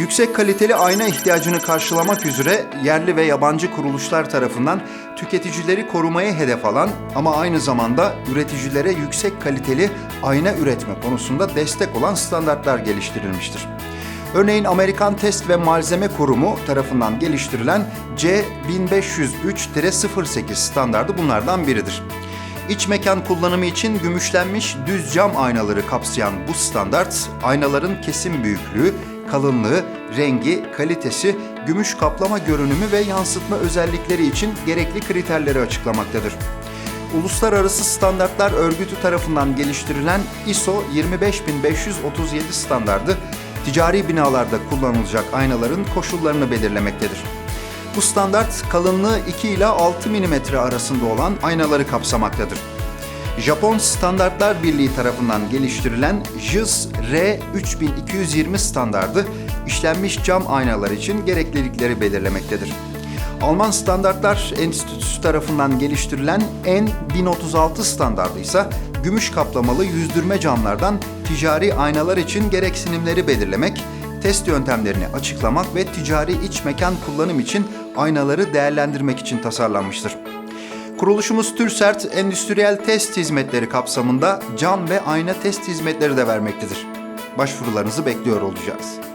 Yüksek kaliteli ayna ihtiyacını karşılamak üzere yerli ve yabancı kuruluşlar tarafından tüketicileri korumaya hedef alan ama aynı zamanda üreticilere yüksek kaliteli ayna üretme konusunda destek olan standartlar geliştirilmiştir. Örneğin Amerikan Test ve Malzeme Kurumu tarafından geliştirilen C1503-08 standardı bunlardan biridir. İç mekan kullanımı için gümüşlenmiş düz cam aynaları kapsayan bu standart, aynaların kesim büyüklüğü, kalınlığı, rengi, kalitesi, gümüş kaplama görünümü ve yansıtma özellikleri için gerekli kriterleri açıklamaktadır. Uluslararası Standartlar Örgütü tarafından geliştirilen ISO 25537 standardı, ticari binalarda kullanılacak aynaların koşullarını belirlemektedir. Bu standart kalınlığı 2 ile 6 mm arasında olan aynaları kapsamaktadır. Japon Standartlar Birliği tarafından geliştirilen JIS R3220 standardı işlenmiş cam aynalar için gereklilikleri belirlemektedir. Alman Standartlar Enstitüsü tarafından geliştirilen N1036 standardı ise gümüş kaplamalı yüzdürme camlardan ticari aynalar için gereksinimleri belirlemek, test yöntemlerini açıklamak ve ticari iç mekan kullanım için aynaları değerlendirmek için tasarlanmıştır. Kuruluşumuz TÜRSERT Endüstriyel Test Hizmetleri kapsamında cam ve ayna test hizmetleri de vermektedir. Başvurularınızı bekliyor olacağız.